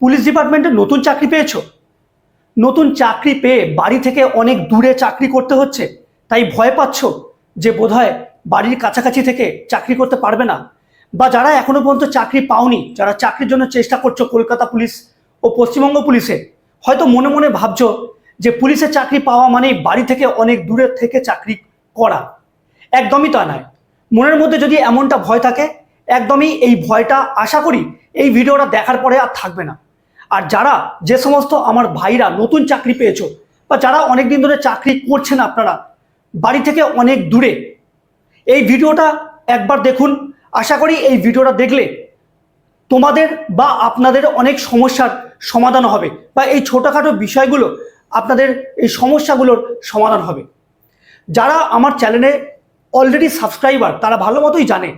Police ডিপার্টমেন্টে নতুন চাকরি পেয়েছ? নতুন চাকরি পেয়ে বাড়ি থেকে অনেক দূরে চাকরি করতে হচ্ছে, তাই ভয় পাচ্ছ যে বোধহয় বাড়ির কাছাকাছি থেকে চাকরি করতে পারবে না? বা যারা এখনও পর্যন্ত চাকরি পাওনি, যারা চাকরির জন্য চেষ্টা করছ কলকাতা পুলিশ ও পশ্চিমবঙ্গ পুলিশে, হয়তো মনে মনে ভাবছ যে পুলিশের চাকরি পাওয়া মানেই বাড়ি থেকে অনেক দূরে থেকে চাকরি করা। একদমই তা নয়। মনের মধ্যে যদি এমনটা ভয় থাকে, একদমই এই ভয়টা আশা করি এই ভিডিওটা দেখার পরে আর থাকবে না। আর যারা যে সমস্ত আমার ভাইরা নতুন চাকরি পেয়েছ, বা যারা অনেক দিন ধরে চাকরি করছেন আপনারা, বাড়ি থেকে অনেক দূরে, এই ভিডিওটা একবার দেখুন। আশা করি এই ভিডিওটা দেখলে তোমাদের বা আপনাদের অনেক সমস্যার সমাধান হবে, বা এই ছোটোখাটো বিষয়গুলো আপনাদের এই সমস্যাগুলোর সমাধান হবে। যারা আমার চ্যানেলে অলরেডি সাবস্ক্রাইবার তারা ভালো মতোই জানে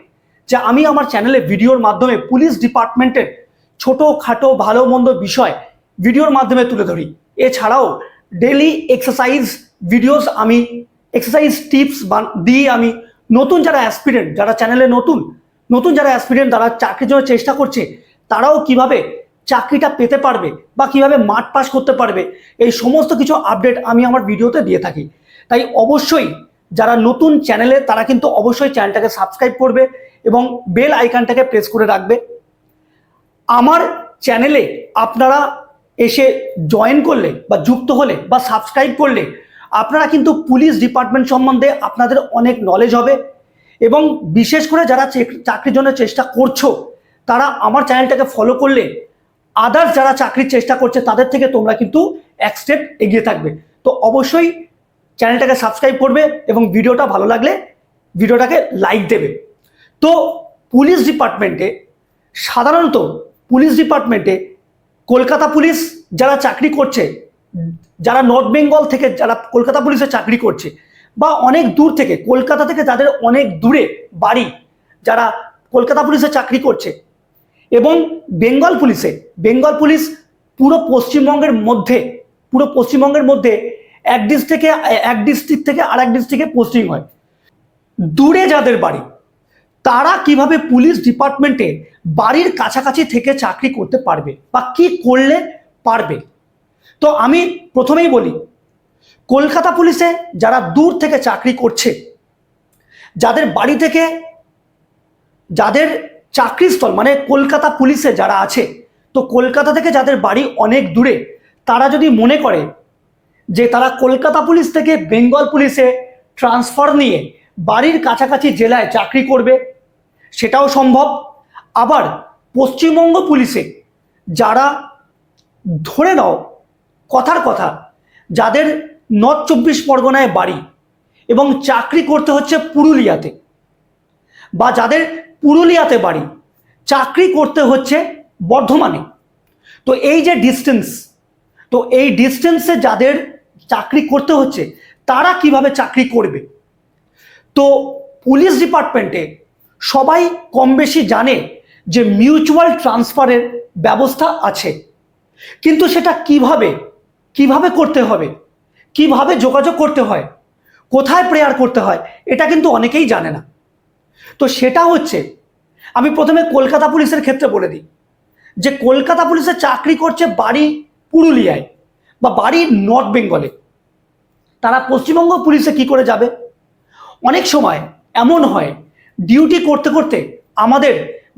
যে আমি আমার চ্যানেলে ভিডিওর মাধ্যমে পুলিশ ডিপার্টমেন্টের ছোটো খাটো ভালো মন্দ বিষয় ভিডিওর মাধ্যমে তুলে ধরি। এছাড়াও ডেলি এক্সারসাইজ ভিডিওস আমি এক্সারসাইজ টিপস দিয়ে আমি নতুন যারা অ্যাসপিরেন্ট যারা চ্যানেলে নতুন নতুন যারা অ্যাসপিরেন্ট তারা চাকরির জন্য চেষ্টা করছে, তারাও কীভাবে চাকরিটা পেতে পারবে বা কীভাবে মাঠ পাস করতে পারবে, এই সমস্ত কিছু আপডেট আমি আমার ভিডিওতে দিয়ে থাকি। তাই অবশ্যই যারা নতুন চ্যানেলে তারা কিন্তু অবশ্যই চ্যানেলটাকে সাবস্ক্রাইব করবে এবং বেল আইকনটাকে প্রেস করে রাখবে। আমার চ্যানেলে আপনারা এসে জয়েন করলে বা যুক্ত হলে বা সাবস্ক্রাইব করলে আপনারা কিন্তু পুলিশ ডিপার্টমেন্ট সম্বন্ধে আপনাদের অনেক নলেজ হবে এবং বিশেষ করে যারা চাকরির জন্য চেষ্টা করছ, তারা আমার চ্যানেলটাকে ফলো করলে আদার্স যারা চাকরির চেষ্টা করছে তাদের থেকে তোমরা কিন্তু এক স্টেপ এগিয়ে থাকবে। তো অবশ্যই চ্যানেলটাকে সাবস্ক্রাইব করবে এবং ভিডিওটা ভালো লাগলে ভিডিওটাকে লাইক দেবে। তো পুলিশ ডিপার্টমেন্টে সাধারণত পুলিশ ডিপার্টমেন্টে, কলকাতা পুলিশ যারা চাকরি করছে, যারা নর্থ বেঙ্গল থেকে যারা কলকাতা পুলিশে চাকরি করছে, বা অনেক দূর থেকে, কলকাতা থেকে যাদের অনেক দূরে বাড়ি, যারা কলকাতা পুলিশে চাকরি করছে এবং বেঙ্গল পুলিশে, বেঙ্গল পুলিশ পুরো পশ্চিমবঙ্গের মধ্যে, পুরো পশ্চিমবঙ্গের মধ্যে এক ডিস্ট্রিক্ট থেকে, এক ডিস্ট্রিক্ট থেকে আর এক ডিস্ট্রিক্টে পোস্টিং হয়। দূরে যাদের বাড়ি তারা কীভাবে পুলিশ ডিপার্টমেন্টে বাড়ির কাছাকাছি থেকে চাকরি করতে পারবে বা কি করলে পারবে? তো আমি প্রথমেই বলি, কলকাতা পুলিশে যারা দূর থেকে চাকরি করছে, যাদের বাড়ি থেকে যাদের চাকরিস্থল মানে কলকাতা পুলিশে যারা আছে, তো কলকাতা থেকে যাদের বাড়ি অনেক দূরে, তারা যদি মনে করে যে তারা কলকাতা পুলিশ থেকে বেঙ্গল পুলিশে ট্রান্সফার নিয়ে বাড়ির কাছাকাছি জেলায় চাকরি করবে সেটাও সম্ভব। আবার পশ্চিমবঙ্গ পুলিশে যারা ধরে নাও কথার কথা, যাদের নর্থ চব্বিশ পরগনায় বাড়ি এবং চাকরি করতে হচ্ছে পুরুলিয়াতে বা যাদের পুরুলিয়াতে বাড়ি, চাকরি করতে হচ্ছে বর্ধমানে। তো এই যে ডিস্টেন্স তো এই ডিস্টেন্সে যাদের চাকরি করতে হচ্ছে, তারা কীভাবে চাকরি করবে? তো পুলিশ ডিপার্টমেন্টে সবাই কম বেশি জানে যে মিউচুয়াল ট্রান্সফারের ব্যবস্থা আছে। কিন্তু সেটা কীভাবে কীভাবে করতে হবে, কীভাবে যোগাযোগ করতে হয়, কোথায় প্রেয়ার করতে হয়, এটা কিন্তু অনেকেই জানে না। তো সেটা হচ্ছে, আমি প্রথমে কলকাতা পুলিশের ক্ষেত্রে বলে দিই, যে কলকাতা পুলিশে চাকরি করছে বাড়ি পুরুলিয়ায় বা বাড়ি নর্থ বেঙ্গলে। তারা পশ্চিমবঙ্গ পুলিশে কি করে যাবে? অনেক সময় এমন হয় ডিউটি করতে করতে আমাদের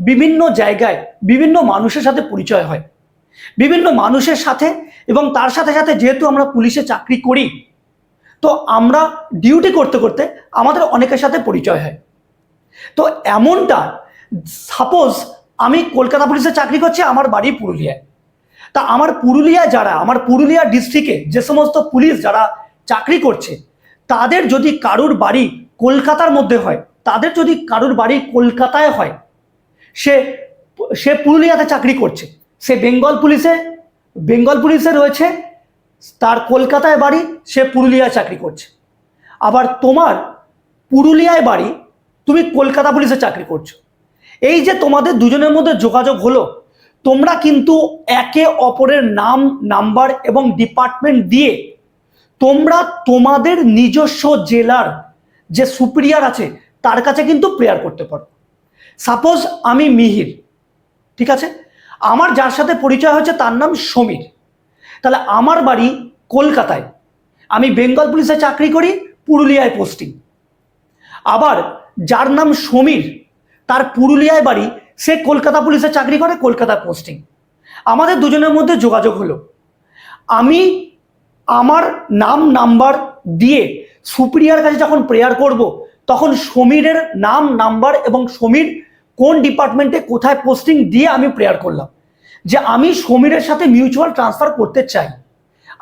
বিভিন্ন জায়গায় বিভিন্ন মানুষের সাথে পরিচয় হয়। বিভিন্ন মানুষের সাথে এবং তার সাথে সাথে যেহেতু আমরা পুলিশে চাকরি করি, তো আমরা ডিউটি করতে করতে আমাদের অনেকের সাথে পরিচয় হয়। তো এমনটা সাপোজ আমি কলকাতা পুলিশে চাকরি করছি, আমার বাড়ি পুরুলিয়ায়। তা আমার পুরুলিয়া যারা, আমার পুরুলিয়া ডিস্ট্রিক্টে যে সমস্ত পুলিশ যারা চাকরি করছে, তাদের যদি কারুর বাড়ি কলকাতার মধ্যে হয় তাদের যদি কারুর বাড়ি কলকাতায় হয়, সে সে পুরুলিয়াতে চাকরি করছে। সে বেঙ্গল পুলিশে বেঙ্গল পুলিশে রয়েছে, তার কলকাতায় বাড়ি, সে পুরুলিয়ায় চাকরি করছে। আবার তোমার পুরুলিয়ায় বাড়ি, তুমি কলকাতা পুলিশে চাকরি করছ। এই যে তোমাদের দুজনের মধ্যে যোগাযোগ হলো, তোমরা কিন্তু একে অপরের নাম, নাম্বার এবং ডিপার্টমেন্ট দিয়ে তোমরা তোমাদের নিজস্ব জেলার যে সুপিরিয়ার আছে তার কাছে কিন্তু প্রেয়ার করতে পারো সাপোজ আমি মিহির, ঠিক আছে? আমার যার সাথে পরিচয় হয়েছে তার নাম সমীর। তাহলে আমার বাড়ি কলকাতায়। আমি বেঙ্গল পুলিশে চাকরি করি, পুরুলিয়ায় পোস্টিং আবার যার নাম সমীর, তার পুরুলিয়ায় বাড়ি সে কলকাতা পুলিশে চাকরি করে কলকাতা পোস্টিং আমাদের দুজনের মধ্যে যোগাযোগ হলো। আমি আমার নাম নাম্বার দিয়ে সুপ্রিয়ার কাছে যখন প্রেয়ার করব তখন সমীরের নাম, নাম্বার এবং সমীর কোন ডিপার্টমেন্টে কোথায় পোস্টিং দিয়ে আমি প্রেয়ার করলাম? যে আমি সমীরের সাথে মিউচুয়াল ট্রান্সফার করতে চাই।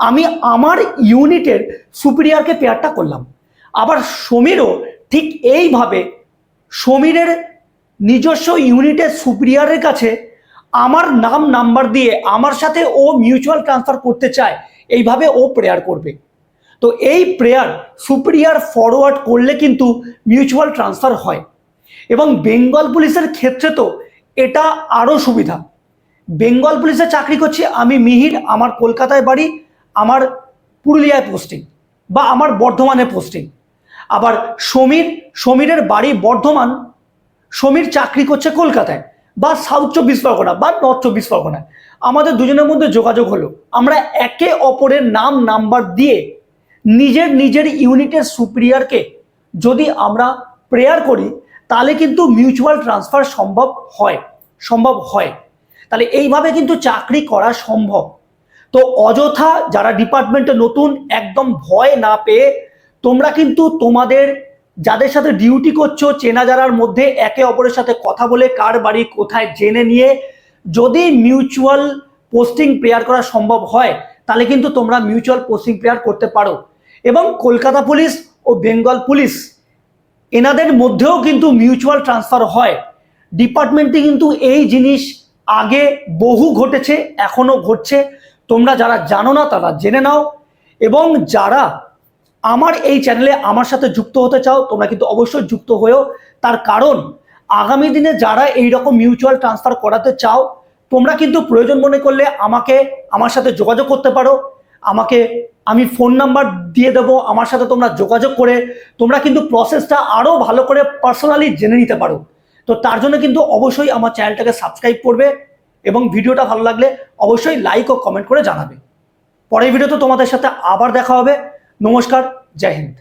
আমি আমার ইউনিটের সুপিরিয়ারকে পেয়ারটা করলাম। আবার সমীরও ঠিক এইভাবে সমীরের নিজস্ব ইউনিটের সুপিরিয়ারের কাছে আমার নাম, নাম্বার দিয়ে আমার সাথে ও মিউচুয়াল ট্রান্সফার করতে চায়, এইভাবে ও প্রেয়ার করবে। তো এই প্রেয়ার সুপ্রিয়ার ফরওয়ার্ড করলে কিন্তু মিউচুয়াল ট্রান্সফার হয়। এবং বেঙ্গল পুলিশের ক্ষেত্রে তো এটা আরও সুবিধা। বেঙ্গল পুলিশে চাকরি করছি, আমি মিহির, আমার কলকাতায় বাড়ি, আমার পুরুলিয়ায় পোস্টিং বা আমার বর্ধমানে পোস্টিং আবার সমীর, সমীরের বাড়ি বর্ধমান, সমীর চাকরি করছে কলকাতায় বা সাউথ চব্বিশ পরগনা বা নর্থ চব্বিশ পরগনায়। আমাদের দুজনের মধ্যে যোগাযোগ হলো। আমরা একে অপরের নাম নাম্বার দিয়ে নিজের নিজের ইউনিটের সুপিরিয়ারকে যদি আমরা প্রেয়ার করি, তাহলে কিন্তু মিউচুয়াল ট্রান্সফার সম্ভব হয় সম্ভব হয়। তাহলে এইভাবে কিন্তু চাকরি করা সম্ভব। তো অযথা যারা ডিপার্টমেন্টে নতুন, একদম ভয় না পেয়ে তোমরা কিন্তু তোমাদের যাদের সাথে ডিউটি করছ চেনা জানার মধ্যে একে অপরের সাথে কথা বলে কার বাড়ি কোথায় জেনে নিয়ে যদি মিউচুয়াল পোস্টিং প্রেয়ার করা সম্ভব হয়, তাহলে কিন্তু তোমরা মিউচুয়াল পোস্টিং প্রেয়ার করতে পারো। এবং কলকাতা পুলিশ ও বেঙ্গল পুলিশ এনাদের মধ্যেও কিন্তু মিউচুয়াল ট্রান্সফার হয়। ডিপার্টমেন্টে কিন্তু এই জিনিস আগে বহু ঘটেছে, এখনও ঘটছে। তোমরা যারা জানো না, তারা জেনে নাও। এবং যারা আমার এই চ্যানেলে আমার সাথে যুক্ত হতে চাও, তোমরা কিন্তু অবশ্যই যুক্ত হয়েও। তার কারণ, আগামী দিনে যারা এই রকম মিউচুয়াল ট্রান্সফার করাতে চাও, তোমরা কিন্তু প্রয়োজন মনে করলে আমাকে, আমার সাথে যোগাযোগ করতে পারো। আমাকে আমি ফোন নাম্বার দিয়ে দেবো, আমার সাথে তোমরা যোগাযোগ করে, তোমরা কিন্তু প্রসেসটা আরও ভালো করে পার্সোনালি জেনে নিতে পারো। তো তার জন্য কিন্তু অবশ্যই আমার চ্যানেলটাকে সাবস্ক্রাইব করবে এবং ভিডিওটা ভালো লাগলে অবশ্যই লাইক ও কমেন্ট করে জানাবে। পরের ভিডিওতে তোমাদের সাথে আবার দেখা হবে। নমস্কার, জয় হিন্দ।